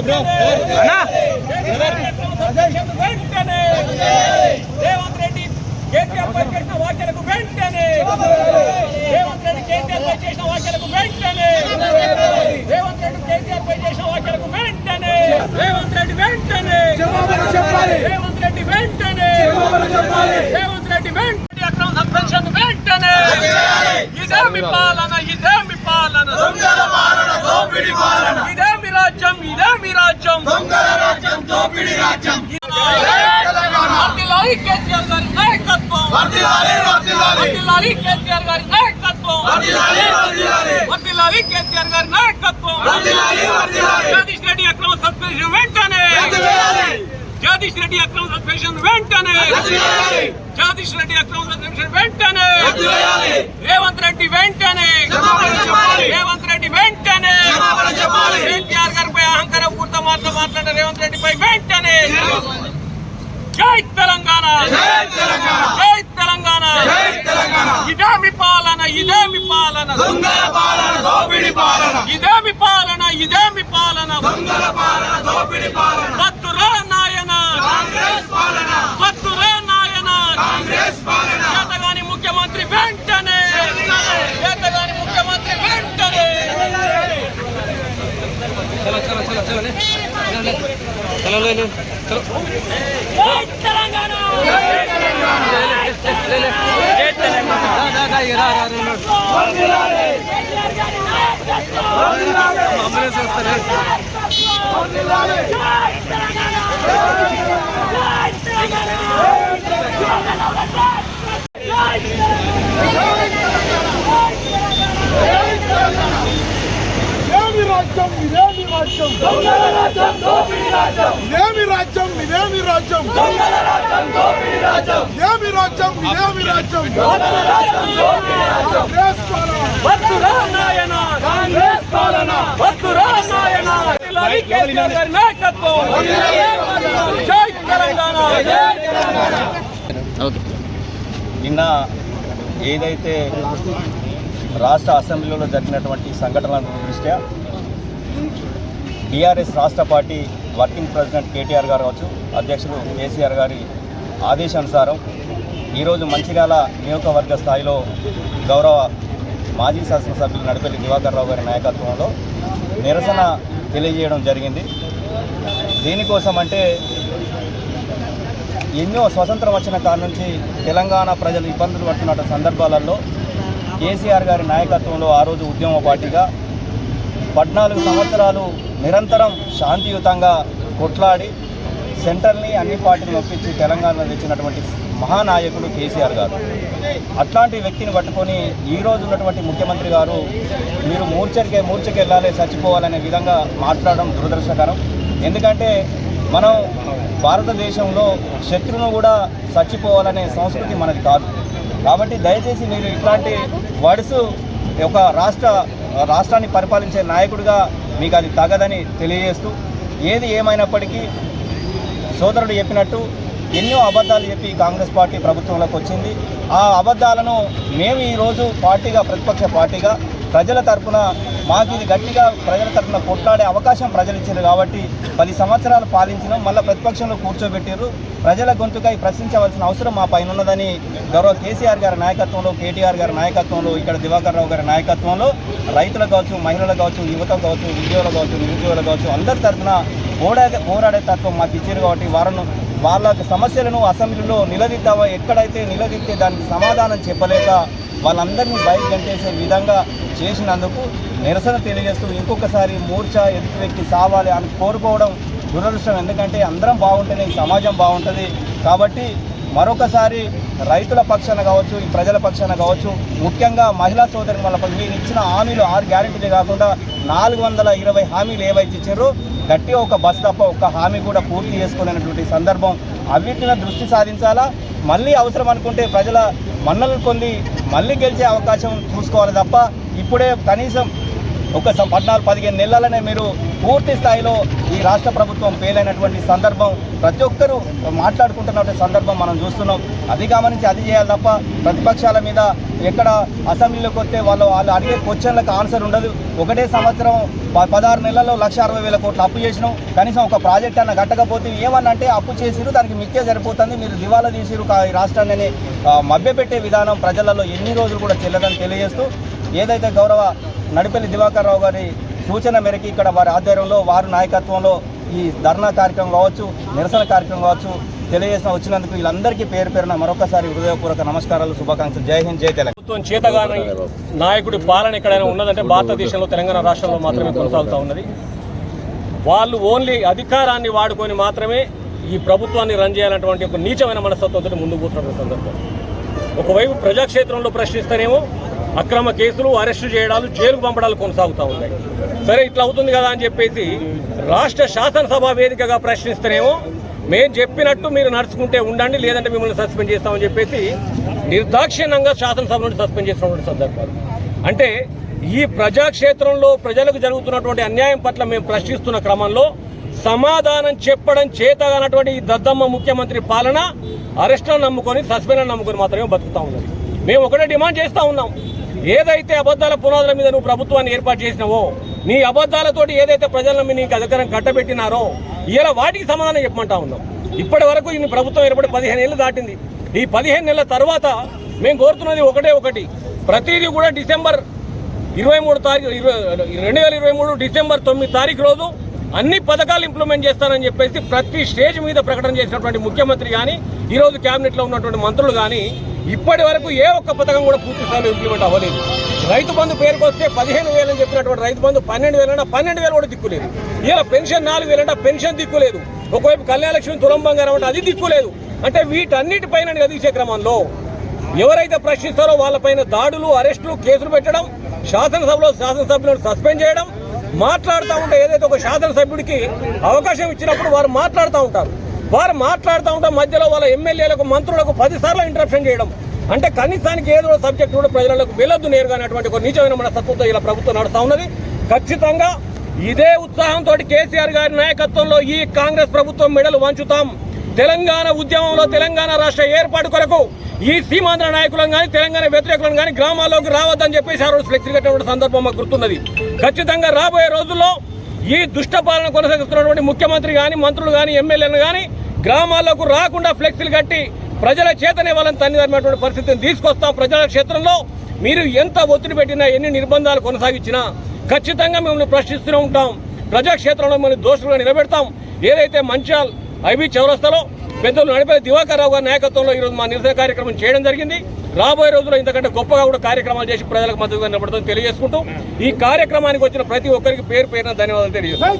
Bro వెంటనే రేవంత్ రెడ్డి కేసీఆర్ పై చేసిన వ్యాఖ్యలకు వెంటనే. రేవంత్ రెడ్డి కేసీఆర్ పై చేసిన వ్యాఖ్యలకు వెంటనే రేవంత్ రెడ్డి కేసీఆర్ పై చేసిన వ్యాఖ్యలకు వెంటనే రేవంత్ రెడ్డి వెంటనే రేవంత్ రెడ్డి వెంటనే రేవంత్ రెడ్డి వెంటనే అక్రమ సస్పెన్షన్ వెంటనే ఇదేమి పాలన ఇదేమి పాలన ఇదేమి రాజ్యం ఇదేమి రాజ్యం వర్ధిల్లాలి కేసీఆర్ గారి నాయకత్వం వర్ధిల్లాలి కేసీఆర్ గారి నాయకత్వం వర్ధిల్లాలి కేసీఆర్ గారి నాయకత్వం జగదీష్ రెడ్డి అక్రమ సస్పెన్షన్ వెంటనే జగదీష్ రెడ్డి అక్రమ సస్పెన్షన్ వెంటనే జగదీష్ రెడ్డి అక్రమ సస్పెన్షన్ వెంటనే రేవంత్ రెడ్డి వెంటనే రేవంత్ రెడ్డి వెంటనే కేసీఆర్ గారిపై అహంకారం పూర్త మాటలు మాట్లాడిన రేవంత్ రెడ్డిపై వెంటనే జై తెలంగాణ జై తెలంగాణ ఇదేమి పాలన ఇదేమి పాలన ఇదేమి పాలన ఇదేమి పాలన వద్దురా నాయన వద్దురా నాయన చేతగాని ముఖ్యమంత్రి వెంటనే చేతగాని ముఖ్యమంత్రి వెంటనే జై తెలంగాణ ఇదేమి రాజ్యం ఇదే రాజ్యం. ఇదేమి రాజ్యం ఇదేమి రాజ్యం? ఇదేమి రాజ్యం ఇదేమి రాజ్యం? కాంగ్రెస్ పాలన. నాయకత్వం. జై తెలంగాణ. నిన్న ఏదైతే రాష్ట్ర అసెంబ్లీలో జరిగినటువంటి సంఘటనల దృష్ట్యా టీఆర్ఎస్ రాష్ట్ర పార్టీ వర్కింగ్ ప్రెసిడెంట్ కేటీఆర్ గారు కావచ్చు అధ్యక్షుడు కేసీఆర్ గారి ఆదేశానుసారం ఈరోజు మంచిర్యాల నియోజకవర్గ స్థాయిలో గౌరవ మాజీ శాసనసభ్యులు నడిపల్లి దివాకర్ రావు గారి నాయకత్వంలో నిరసన తెలియజేయడం జరిగింది. దీనికోసం అంటే ఎన్నో స్వతంత్రం వచ్చిన కాడ నుంచి తెలంగాణ ప్రజలు ఇబ్బందులు పడుతున్న సందర్భాలలో కేసీఆర్ గారి నాయకత్వంలో ఆ రోజు ఉద్యమ పార్టీగా పద్నాలుగు సంవత్సరాలు నిరంతరం శాంతియుతంగా కొట్లాడి సెంటర్ని అన్ని పార్టీలు ఒప్పించి తెలంగాణలో తెచ్చినటువంటి మహానాయకుడు కేసీఆర్ గారు. అట్లాంటి వ్యక్తిని పట్టుకొని ఈ రోజు ఉన్నటువంటి ముఖ్యమంత్రి గారు మీరు మూర్చరికే మూర్చకి వెళ్ళాలి చచ్చిపోవాలనే విధంగా మాట్లాడడం దురదృష్టకరం. ఎందుకంటే మనం భారతదేశంలో శత్రువును కూడా చచ్చిపోవాలనే సంస్కృతి మనది కాదు. కాబట్టి దయచేసి మీరు ఇట్లాంటి వర్డ్స్ ఒక రాష్ట్ర రాష్ట్రాన్ని పరిపాలించే నాయకుడిగా మీకు అది తగదని తెలియజేస్తూ ఏది ఏమైనప్పటికీ సోదరుడు చెప్పినట్టు ఎన్నో అబద్ధాలు చెప్పి కాంగ్రెస్ పార్టీ ప్రభుత్వంలోకి వచ్చింది. ఆ అబద్ధాలను మేము ఈరోజు పార్టీగా ప్రతిపక్ష పార్టీగా ప్రజల తరపున మాకు ఇది గట్టిగా ప్రజల తరపున కొట్లాడే అవకాశం ప్రజలు ఇచ్చారు కాబట్టి పది సంవత్సరాలు పాలించడం మళ్ళీ ప్రతిపక్షంలో కూర్చోబెట్టారు. ప్రజల గొంతుకై ప్రశ్నించవలసిన అవసరం మా పైన ఉన్నదని గౌరవ కేసీఆర్ గారి నాయకత్వంలో కేటీఆర్ గారి నాయకత్వంలో ఇక్కడ దివాకర్ రావు గారి నాయకత్వంలో రైతులకు కావచ్చు మహిళలు కావచ్చు యువత కావచ్చు ఉద్యోగులు కావచ్చు నిరుద్యోగులు కావచ్చు అందరి తరఫున పోరాడే పోరాడే తత్వం మాకు ఇచ్చారు కాబట్టి వారిని వాళ్ళ సమస్యలను అసెంబ్లీలో నిలదీద్దామా ఎక్కడైతే నిలదీస్తే దానికి సమాధానం చెప్పలేక వాళ్ళందరినీ బయట గంటేసే విధంగా చేసినందుకు నిరసన తెలియజేస్తూ ఇంకొకసారి మూర్ఛ ఎదుటి వ్యక్తి సావాలి అని కోరుకోవడం దురదృష్టం. ఎందుకంటే అందరం బాగుంటేనే ఈ సమాజం బాగుంటుంది. కాబట్టి మరొకసారి రైతుల పక్షాన కావచ్చు ఈ ప్రజల పక్షాన కావచ్చు ముఖ్యంగా మహిళా సోదరి వాళ్ళ మీరు ఇచ్చిన హామీలు ఆరు గ్యారెంటీలు కాకుండా నాలుగు వందల ఇరవై హామీలు ఏవైతే ఇచ్చారో గట్టిగా ఒక బస్ తప్ప ఒక హామీ కూడా పూర్తి చేసుకోలేనటువంటి సందర్భం. అవిటిన దృష్టి సాధించాలా? మళ్ళీ అవసరం అనుకుంటే ప్రజల మన్నలు కొన్ని మళ్ళీ గెలిచే అవకాశం చూసుకోవాలి తప్ప ఇప్పుడే కనీసం ఒక పద్నాలుగు పదిహేను నెలలనే మీరు పూర్తి స్థాయిలో ఈ రాష్ట్ర ప్రభుత్వం ఫెయిల్ అయినటువంటి సందర్భం ప్రతి ఒక్కరూ మాట్లాడుకుంటున్న సందర్భం మనం చూస్తున్నాం. అది గమనించి అది చేయాలి తప్ప ప్రతిపక్షాల మీద ఎక్కడ అసెంబ్లీలోకి వస్తే వాళ్ళు వాళ్ళు అడిగే క్వశ్చన్లకు ఆన్సర్ ఉండదు. ఒకటే సంవత్సరం ప- పదహారు నెలల్లో లక్ష అరవై వేల కోట్లు అప్పు చేసినాం. కనీసం ఒక ప్రాజెక్ట్ అన్న కట్టకపోతే ఏమన్నా అంటే అప్పు చేసిరు దానికి మిక్కే సరిపోతుంది. మీరు దివాలా తీసిరు కా- రాష్ట్రాన్ని మభ్యపెట్టే విధానం ప్రజలలో ఎన్ని రోజులు కూడా చెల్లదని తెలియజేస్తూ ఏదైతే గౌరవ నడిపల్లి దివాకర్ రావు గారి సూచన మేరకు ఇక్కడ వారి ఆధ్వర్యంలో వారి నాయకత్వంలో ఈ ధర్నా కార్యక్రమం కావచ్చు నిరసన కార్యక్రమం కావచ్చు తెలియజేసిన వచ్చినందుకు వీళ్ళందరికీ పేరు పేరున మరొకసారి హృదయపూర్వక నమస్కారాలు శుభాకాంక్షలు. జై హింద్ జై తెలంగాణ. ప్రభుత్వం చేతగాని నాయకుడి పాలన ఎక్కడైనా ఉన్నదంటే భారతదేశంలో తెలంగాణ రాష్ట్రంలో మాత్రమే కొనసాగుతూ ఉన్నది. వాళ్ళు ఓన్లీ అధికారాన్ని వాడుకొని మాత్రమే ఈ ప్రభుత్వాన్ని రన్ చేయాలన్నటువంటి ఒక నీచమైన మనస్తత్వంతో ముందుకు పోతున్న సందర్భం. ఒకవైపు ప్రజాక్షేత్రంలో ప్రశ్నిస్తేనేమో అక్రమ కేసులు అరెస్టు చేయడాలు జైలుకు పంపడాలు కొనసాగుతూ ఉన్నాయి. సరే ఇట్లా అవుతుంది కదా అని చెప్పేసి రాష్ట్ర శాసనసభ వేదికగా ప్రశ్నిస్తేనేమో మేము చెప్పినట్టు మీరు నడుచుకుంటే ఉండండి లేదంటే మిమ్మల్ని సస్పెండ్ చేస్తామని చెప్పేసి నిర్దాక్షిణ్యంగా శాసనసభ నుండి సస్పెండ్ చేసినటువంటి సందర్భాలు. అంటే ఈ ప్రజాక్షేత్రంలో ప్రజలకు జరుగుతున్నటువంటి అన్యాయం పట్ల మేము ప్రశ్నిస్తున్న క్రమంలో సమాధానం చెప్పడం చేతగానటువంటి ఈ దద్దమ్మ ముఖ్యమంత్రి పాలన అరెస్టులను నమ్ముకొని సస్పెండ్ నమ్ముకొని మాత్రమే బతుకుతా ఉన్నది. మేము ఒకటే డిమాండ్ చేస్తూ ఉన్నాం. ఏదైతే అబద్ధాల పునాదుల మీద నువ్వు ప్రభుత్వాన్ని ఏర్పాటు చేసినావో నీ అబద్ధాలతోటి ఏదైతే ప్రజలను నీకు అధికారం కట్టబెట్టినారో ఇలా వాటికి సమాధానం చెప్పమంటా ఉన్నాం. ఇప్పటి వరకు ఈ ప్రభుత్వం ఏర్పడి పదిహేను ఏళ్ళు దాటింది. ఈ పదిహేను నెలల తర్వాత మేము కోరుతున్నది ఒకటే ఒకటి. ప్రతిదీ కూడా డిసెంబర్ ఇరవై మూడు తారీఖు ఇరవై రెండు వేల ఇరవై మూడు డిసెంబర్ తొమ్మిది తారీఖు రోజు అన్ని పథకాలు ఇంప్లిమెంట్ చేస్తానని చెప్పేసి ప్రతి స్టేజ్ మీద ప్రకటన చేసినటువంటి ముఖ్యమంత్రి కానీ ఈరోజు క్యాబినెట్లో ఉన్నటువంటి మంత్రులు కానీ ఇప్పటి వరకు ఏ ఒక్క పథకం కూడా పూర్తి స్థాయిలో ఇంప్లిమెంట్ అవ్వలేదు. రైతు బంధు పేరుకు వస్తే పదిహేను వేలని చెప్పినటువంటి రైతు బంధు పన్నెండు వేలన్నా పన్నెండు వేలు కూడా దిక్కులేదు. ఇలా పెన్షన్ నాలుగు వేలంటే పెన్షన్ దిక్కులేదు. ఒకవైపు కళ్యాణ లక్ష్మి తులం బంగారం అంటే అది దిక్కులేదు. అంటే వీటన్నిటిపైన కదిలిసే క్రమంలో ఎవరైతే ప్రశ్నిస్తారో వాళ్ళపైన దాడులు అరెస్టులు కేసులు పెట్టడం శాసనసభలో శాసనసభ్యులను సస్పెండ్ చేయడం మాట్లాడుతూ ఉంటే ఏదైతే ఒక శాసనసభ్యుడికి అవకాశం ఇచ్చినప్పుడు వారు మాట్లాడుతూ ఉంటారు. వారు మాట్లాడుతూ ఉంటే మధ్యలో వాళ్ళ ఎమ్మెల్యేలకు మంత్రులకు పదిసార్లు ఇంటరప్షన్ చేయడం. అంటే కనీసానికి ఏదో సబ్జెక్టు సబ్జెక్ట్ కూడా ప్రజలకు వెళ్ళొద్దు నేరుగా అనేటువంటి ఒక నిజమైన మనస్తత్వంతో ఇలా ప్రభుత్వం నడుస్తూ ఉన్నది. ఖచ్చితంగా ఇదే ఉత్సాహంతో కేసీఆర్ గారి నాయకత్వంలో ఈ కాంగ్రెస్ ప్రభుత్వం మెడలు వంచుతాం. తెలంగాణ ఉద్యమంలో తెలంగాణ రాష్ట్ర ఏర్పాటు కొరకు ఈ సీమాంధ్ర నాయకులను కానీ తెలంగాణ వ్యతిరేకులను కానీ గ్రామాల్లోకి రావద్దని చెప్పేసి ఆ రోజు ఫ్లెక్సీ కట్టినటువంటి సందర్భం మాకు గుర్తున్నది. ఖచ్చితంగా రాబోయే రోజుల్లో ఈ దుష్టపాలన కొనసాగిస్తున్నటువంటి ముఖ్యమంత్రి కానీ మంత్రులు కానీ ఎమ్మెల్యేలు కానీ గ్రామాల్లోకి రాకుండా ఫ్లెక్సీలు కట్టి ప్రజల చేతనే వాళ్ళని తన్నిదరినటువంటి పరిస్థితిని తీసుకొస్తాం. ప్రజల క్షేత్రంలో మీరు ఎంత ఒత్తిడి పెట్టినా ఎన్ని నిర్బంధాలు కొనసాగించినా ఖచ్చితంగా మిమ్మల్ని ప్రశ్నిస్తూనే ఉంటాం. ప్రజాక్షేత్రంలో మిమ్మల్ని దోషులుగా నిలబెడతాం. ఏదైతే మంచాల్ ఐబీ చౌరస్తాలో పెద్దలు నడిపే దివాకర్ రావు గారి నాయకత్వంలో ఈరోజు మా నిరసన కార్యక్రమం చేయడం జరిగింది. రాబోయే రోజుల్లో ఇంతకంటే గొప్పగా కూడా కార్యక్రమాలు చేసి ప్రజలకు మద్దతుగా నిలబడతాం తెలియజేసుకుంటూ ఈ కార్యక్రమానికి వచ్చిన ప్రతి ఒక్కరికి పేరు పేరున ధన్యవాదాలు తెలియజేస్తాం